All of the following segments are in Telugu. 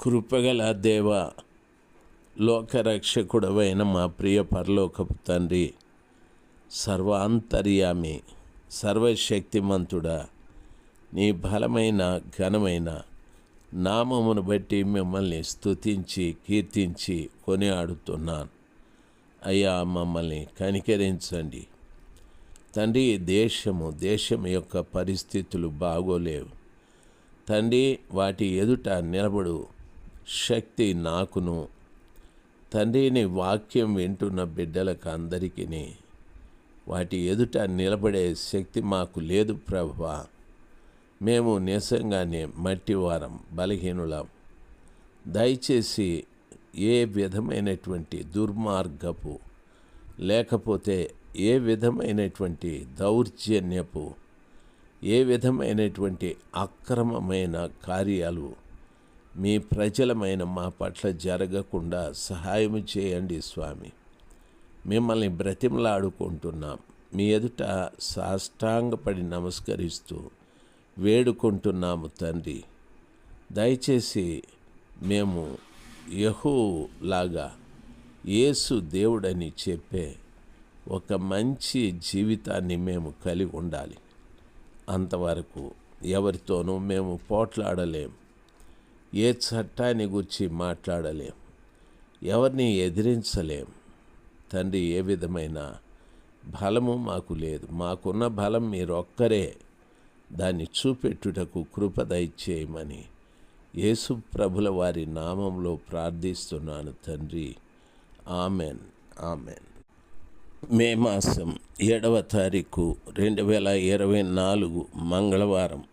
కృపగల దేవ లోకరక్షకుడవైన మా ప్రియ పరలోకపు తండ్రి సర్వాంతర్యామి సర్వశక్తిమంతుడా నీ బలమైన ఘనమైన నామమును బట్టి మిమ్మల్ని స్తుతించి కీర్తించి కొనియాడుతున్నాను. అయ్యా మమ్మల్ని కనికరించండి. తండ్రి దేశము దేశం యొక్క పరిస్థితులు బాగోలేవు. తండ్రి వాటి ఎదుట నిలబడు. శక్తి నాకును. తండ్రిని వాక్యం వింటున్న బిడ్డలకు అందరికీ వాటి ఎదుట నిలబడే శక్తి మాకు లేదు ప్రభా. మేము నిజంగానే మట్టివారం బలహీనులం. దయచేసి ఏ విధమైనటువంటి దుర్మార్గపు లేకపోతే ఏ విధమైనటువంటి దౌర్జన్యపు ఏ విధమైనటువంటి అక్రమమైన కార్యాలు మీ ప్రజలమైన మా పట్ల జరగకుండా సహాయం చేయండి స్వామి. మిమ్మల్ని బ్రతిమలాడుకుంటున్నాం. మీ ఎదుట సాష్టాంగపడి నమస్కరిస్తూ వేడుకుంటున్నాము తండ్రి. దయచేసి మేము యహూ లాగా యేసు దేవుడని చెప్పే ఒక మంచి జీవితాన్ని మేము కలిగి ఉండాలి. అంతవరకు ఎవరితోనూ మేము పోట్లాడలేం. ఏ చట్టాన్ని గురించి మాట్లాడలేం ఎవరిని ఎదిరించలేం. తండ్రి ఏ విధమైన బలము మాకు లేదు. మాకున్న బలం మీరొక్కరే. దాన్ని చూపెట్టుటకు కృప దయచేయమని యేసు ప్రభుల వారి నామంలో ప్రార్థిస్తున్నాను తండ్రి. ఆమెన్. ఆమెన్. మే మాసం ఏడవ తారీఖు రెండు వేల ఇరవై నాలుగు మంగళవారం.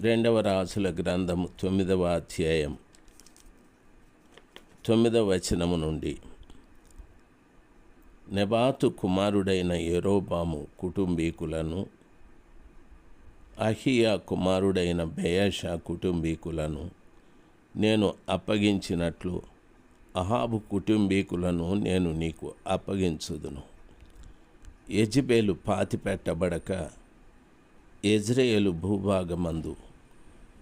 రెండవ రాసుల గ్రంథము తొమ్మిదవ అధ్యాయం. తొమ్మిదవ వచనము నుండి. నెబాతు కుమారుడైన ఎరోబాము కుటుంబీకులను అహియా కుమారుడైన బేయాషా కుటుంబీకులను నేను అప్పగించినట్లు అహాబు కుటుంబీకులను నేను నీకు అప్పగించుదును. యజ్బేలు పాతిపెట్టబడక ఎజ్రేయలు భూభాగమందు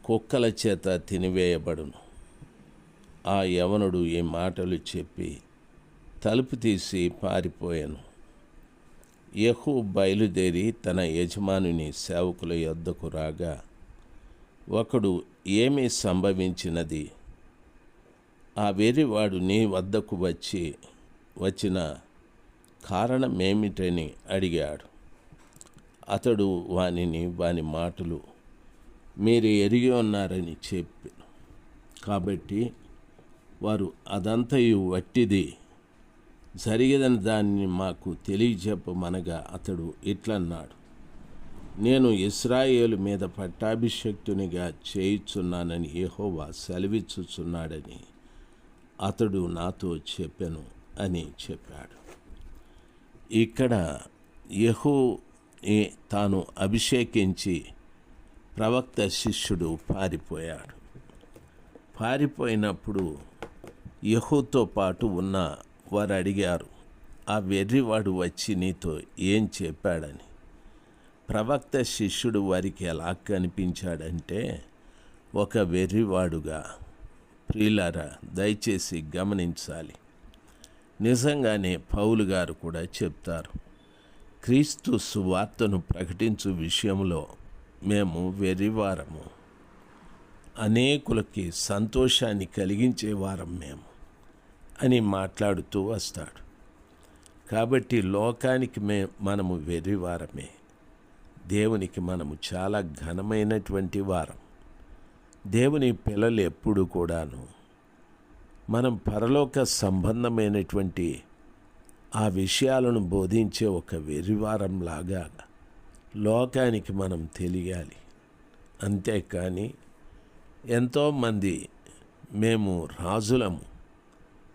కుక్కల చేత తినివేయబడును. ఆ యవనుడు ఈ మాటలు చెప్పి తలుపు తీసి పారిపోయాను. యహు బయలుదేరి తన యజమానుని సేవకుల యొద్దకు రాగా ఒకడు ఏమి సంభవించినది? ఆ వేరేవాడు నీ వద్దకు వచ్చి వచ్చిన కారణమేమిటని అడిగాడు. అతడు వానిని వాని మాటలు మీరు ఎరిగి ఉన్నారని చెప్పి. కాబట్టి వారు అదంతయు వట్టిది. జరిగదని దాన్ని మాకు తెలియజెప్పమనగా అతడు ఇట్లన్నాడు. నేను ఇస్రాయేలు మీద పట్టాభిషక్తునిగా చేయుచున్నానని యెహోవా సెలవిచ్చుచున్నాడని అతడు నాతో చెప్పెను అని చెప్పాడు. ఇక్కడ యహో తాను అభిషేకించి ప్రవక్త శిష్యుడు పారిపోయాడు. పారిపోయినప్పుడు యహూతో పాటు ఉన్న వారు అడిగారు ఆ వెర్రివాడు వచ్చి నీతో ఏం చెప్పాడని? ప్రవక్త శిష్యుడు వారికి ఎలా కనిపించాడంటే ఒక వెర్రివాడుగా ప్రియులారా దయచేసి గమనించాలి. నిజంగానే పౌలు గారు కూడా చెప్తారు. క్రీస్తు సువార్తను ప్రకటించు విషయంలో మేము వెర్రివారము. అనేకులకి సంతోషాన్ని కలిగించే వారం మేము అని మాట్లాడుతూ వస్తాడు. కాబట్టి లోకానికి మే మనము వెర్రివారమే. దేవునికి మనము చాలా ఘనమైనటువంటి వారం. దేవుని పిల్లలు ఎప్పుడు కూడాను మనం పరలోక సంబంధమైనటువంటి ఆ విషయాలను బోధించే ఒక వెర్రివారంలాగా లోకానికి మనం తెలియాలి. అంతేకాని ఎంతోమంది మేము రాజులము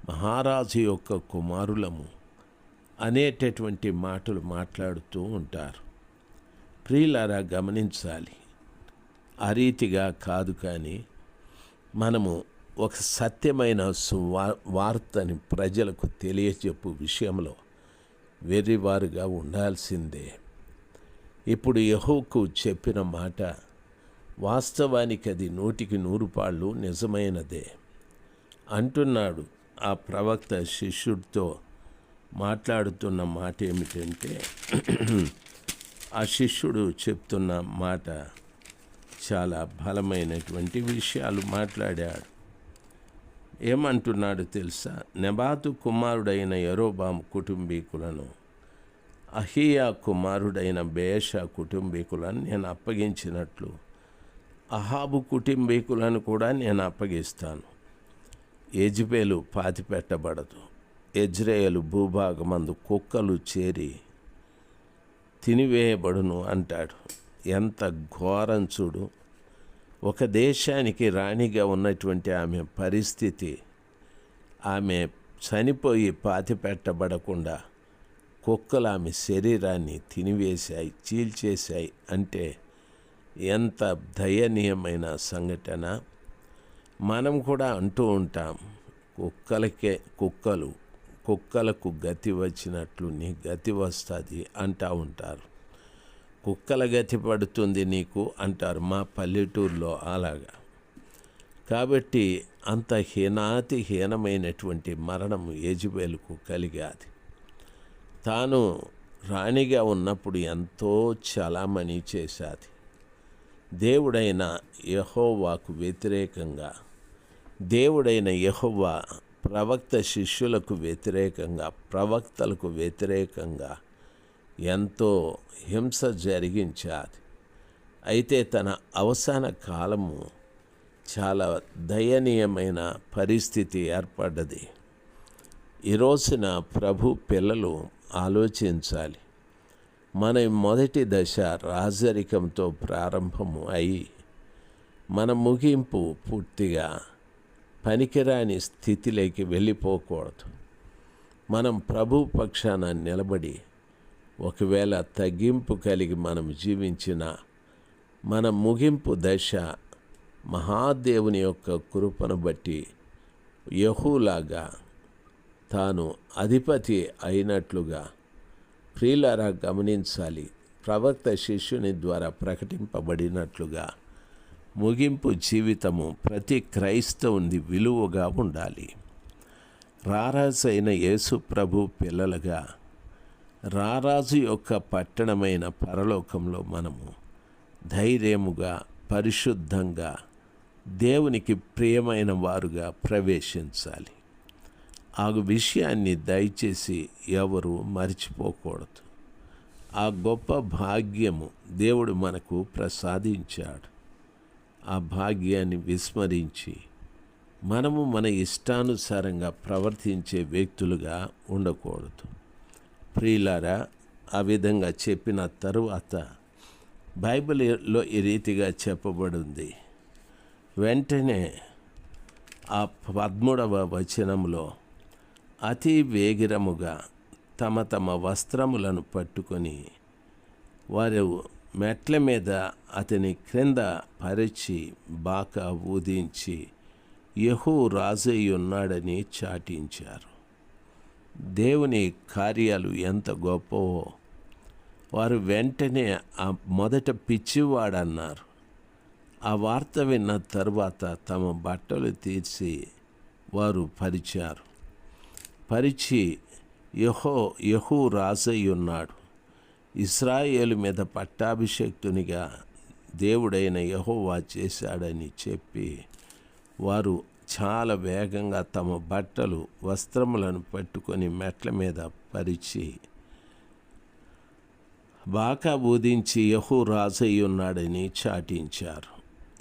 మహారాజు యొక్క కుమారులము అనేటటువంటి మాటలు మాట్లాడుతూ ఉంటారు. ప్రియులారా గమనించాలి. ఆ రీతిగా కాదు కానీ మనము ఒక సత్యమైన వార్తని ప్రజలకు తెలియచెప్పు విషయంలో వెర్రివారుగా ఉండాల్సిందే. ఇప్పుడు యహోకు చెప్పిన మాట వాస్తవానికి అది నూటికి నూరు పాళ్ళు నిజమైనదే. అంటున్నాడు ఆ ప్రవక్త శిష్యుడితో మాట్లాడుతున్న మాట ఏమిటంటే ఆ శిష్యుడు చెప్తున్న మాట చాలా బలమైనటువంటి విషయాలు మాట్లాడాడు. ఏమంటున్నాడు తెలుసా? నెబాతు కుమారుడైన యరోబాము కుటుంబీకులను అహియా కుమారుడైన బేష కుటుంబీకులను నేను అప్పగించినట్లు అహాబు కుటుంబీకులను కూడా నేను అప్పగిస్తాను. ఎజ్బేలు పాతిపెట్టబడదు. ఎజ్రేయలు భూభాగమందు కుక్కలు చేరి తినివేయబడును అంటాడు. ఎంత ఘోరం చూడు. ఒక దేశానికి రాణిగా ఉన్నటువంటి ఆమె పరిస్థితి ఆమె చనిపోయి పాతిపెట్టబడకుండా కుక్కలు ఆమె శరీరాన్ని తినివేశాయి చీల్చేశాయి అంటే ఎంత దయనీయమైన సంఘటన. మనం కూడా అంటూ ఉంటాం కుక్కలకే కుక్కలు కుక్కలకు గతి వచ్చినట్లు నీ గతి వస్తుంది అంటూ ఉంటారు. కుక్కల గతి పడుతుంది నీకు అంటారు మా పల్లెటూరులో అలాగా. కాబట్టి అంత హీనాతి హీనమైనటువంటి మరణం ఏజుబేలుకు కలిగాది. తాను రాణిగా ఉన్నప్పుడు ఎంతో చలామణి చేశాది. దేవుడైన యహోవాకు వ్యతిరేకంగా దేవుడైన యహోవా ప్రవక్త శిష్యులకు వ్యతిరేకంగా ప్రవక్తలకు వ్యతిరేకంగా ఎంతో హింస జరిగించాది. అయితే తన అవసాన కాలము చాలా దయనీయమైన పరిస్థితి ఏర్పడ్డది. ఈ రోజున ప్రభు పిల్లలు ఆలోచించాలి. మన మొదటి దశ రాజరికంతో ప్రారంభము అయి మన ముగింపు పూర్తిగా పనికిరాని స్థితిలోకి వెళ్ళిపోకూడదు. మనం ప్రభు పక్షాన నిలబడి ఒకవేళ తగ్గింపు కలిగి మనం జీవించిన మన ముగింపు దశ మహాదేవుని యొక్క కృపను బట్టి యహూలాగా తాను అధిపతి అయినట్లుగా ప్రియులారా గమనించాలి. ప్రవక్త శిష్యుని ద్వారా ప్రకటింపబడినట్లుగా ముగింపు జీవితము ప్రతి క్రైస్తవుని విలువగా ఉండాలి. రారాజైన యేసు ప్రభు పిల్లలుగా రారాజు యొక్క పట్టణమైన పరలోకంలో మనము ధైర్యముగా పరిశుద్ధంగా దేవునికి ప్రియమైన వారుగా ప్రవేశించాలి. ఆ విషయాన్ని దయచేసి ఎవరు మర్చిపోకూడదు. ఆ గొప్ప భాగ్యము దేవుడు మనకు ప్రసాదించాడు. ఆ భాగ్యాన్ని విస్మరించి మనము మన ఇష్టానుసారంగా ప్రవర్తించే వ్యక్తులుగా ఉండకూడదు. ప్రియులారా ఆ విధంగా చెప్పిన తరువాత బైబిల్లో ఈ రీతిగా చెప్పబడింది. వెంటనే ఆ పద్మూడవ వచనంలో అతి వేగిరముగా తమ తమ వస్త్రములను పట్టుకొని వారు మెట్ల మీద అతని క్రింద పరిచి బాక ఊదించి యహూ రాజయ్య ఉన్నాడని చాటించారు. దేవుని కార్యాలు ఎంత గొప్పవో వారు వెంటనే ఆ మొదట పిచ్చివాడన్నారు. ఆ వార్త విన్న తర్వాత తమ బట్టలు తీర్చి వారు పరిచారు. పరిచి యహో యహూ రాజయ్య ఉన్నాడు ఇస్రాయేలు మీద పట్టాభిషక్తునిగా దేవుడైన యహోవా చేశాడని చెప్పి వారు చాలా వేగంగా తమ బట్టలు వస్త్రములను పట్టుకొని మెట్ల మీద పరిచి బాకా బోధించి యహూ రాజయ్యున్నాడని చాటించారు.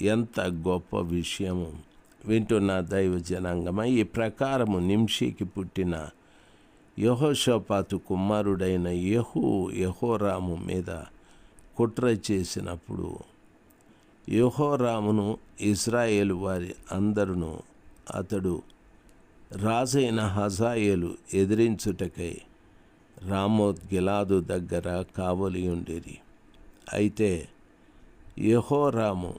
ఎంత గొప్ప విషయము వింటున్న దైవ జనాంగమ ఈ ప్రకారము నింషికి పుట్టిన యహోషపాతు కుమారుడైన యహూ యహోరాము మీద కుట్ర చేసినప్పుడు యహోరామును ఇజ్రాయేలు వారి అందరును అతడు రాజైన హజాయేలు ఎదిరించుటకై రామోత్ గిలాదు దగ్గర కావలి ఉండేది. అయితే యహోరాము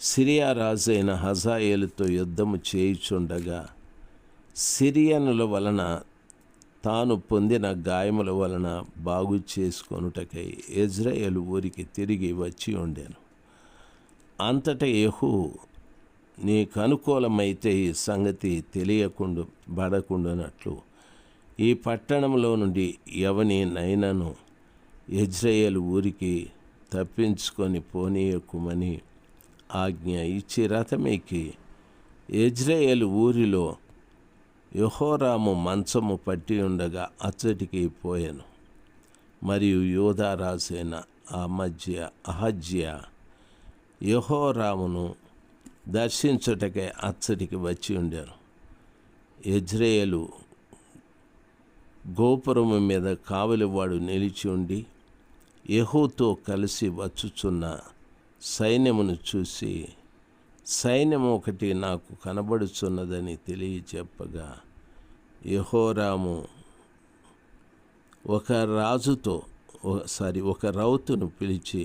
సిరియా రాజైన హజాయేలుతో యుద్ధము చేయుచుండగా సిరియనుల వలన తాను పొందిన గాయముల వలన బాగు చేసుకొనుటకై ఇజ్రాయేల్ ఊరికి తిరిగి వచ్చి ఉండెను. అంతటా యెహూ నీకు అనుకూలమైతే ఈ సంగతి తెలియకుండా బడకుండానట్లు. ఈ పట్టణంలో నుండి ఎవని నైనను ఇజ్రాయేల్ ఊరికి తప్పించుకొని పోనీయకుమని ఆజ్ఞ ఇచ్చి రథమేకి ఇజ్రాయేల్ ఊరిలో యహోరాము మంచము పట్టి ఉండగా అచ్చటికి పోయాను. మరియు యోధారాజైన ఆ మధ్య అహజ్య యహోరామును దర్శించుటకై అచ్చటికి వచ్చి ఉండారు ఎజ్రేయలు గోపురము మీద కావలివాడు నిలిచి ఉండి యహోతో కలిసి వచ్చుచున్న సైన్యమును చూసి సైన్యం ఒకటి నాకు కనబడుచున్నదని తెలియచెప్పగా యహోరాము ఒక రాజుతో సారీ ఒక రౌతును పిలిచి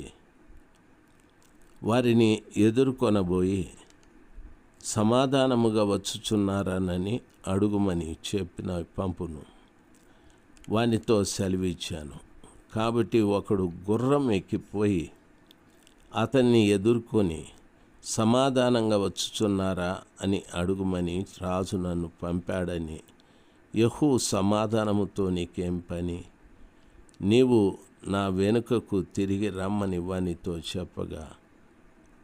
వారిని ఎదుర్కొనబోయి సమాధానముగా వచ్చుచున్నారానని అడుగుమని చెప్పిన పంపును. వానితో సెలవిచ్చాను. కాబట్టి ఒకడు గుర్రం ఎక్కిపోయి అతన్ని ఎదుర్కొని సమాధానంగా వచ్చుచున్నారా అని అడుగుమని రాజు నన్ను పంపాడని యహూ సమాధానముతో నీకేం పని? నీవు నా వెనుకకు తిరిగి రమ్మని వానితో చెప్పగా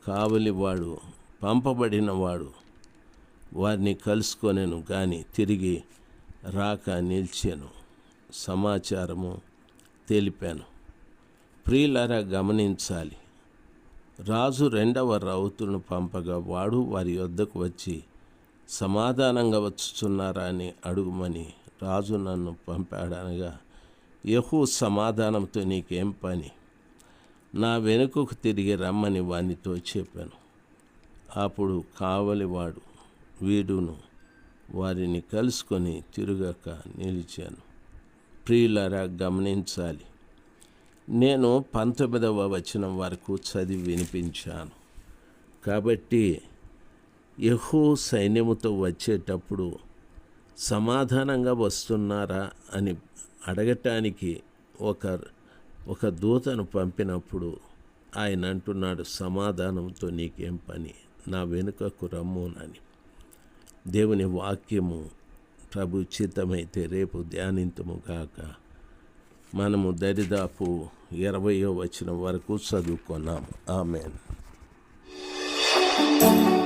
కావలివాడు పంపబడినవాడు. వారిని కలుసుకొనెను కానీ తిరిగి రాక నిలిచాను. సమాచారము తెలిపాను. ప్రియులరా గమనించాలి. రాజు రెండవ రౌతులను పంపగా వాడు వారి వద్దకు వచ్చి సమాధానంగా వచ్చుచున్నారా అని అడుగుమని రాజు నన్ను పంపాడనగా యహూ సమాధానంతో నీకేం పని? నా వెనుకకు తిరిగి రమ్మని వానితో చెప్పాను. అప్పుడు కావలివాడు వీడును వారిని కలుసుకొని తిరుగక నిలిచాను. ప్రియులరా గమనించాలి. నేను పంతొమ్మిదవ వచనం వరకు చదివి వినిపించాను. కాబట్టి ఎహో సైన్యముతో వచ్చేటప్పుడు సమాధానంగా వస్తున్నారా అని అడగటానికి ఒక ఒక దూతను పంపినప్పుడు ఆయన అంటున్నాడు సమాధానంతో నీకేం పని? నా వెనుకకు రమ్మునని. దేవుని వాక్యము ప్రభు చిత్తమైతే రేపు ధ్యానింతముగాక మనము దరిదాపు ఇరవయో వచ్చిన వరకు చదువుకున్నాము. ఆమెన్.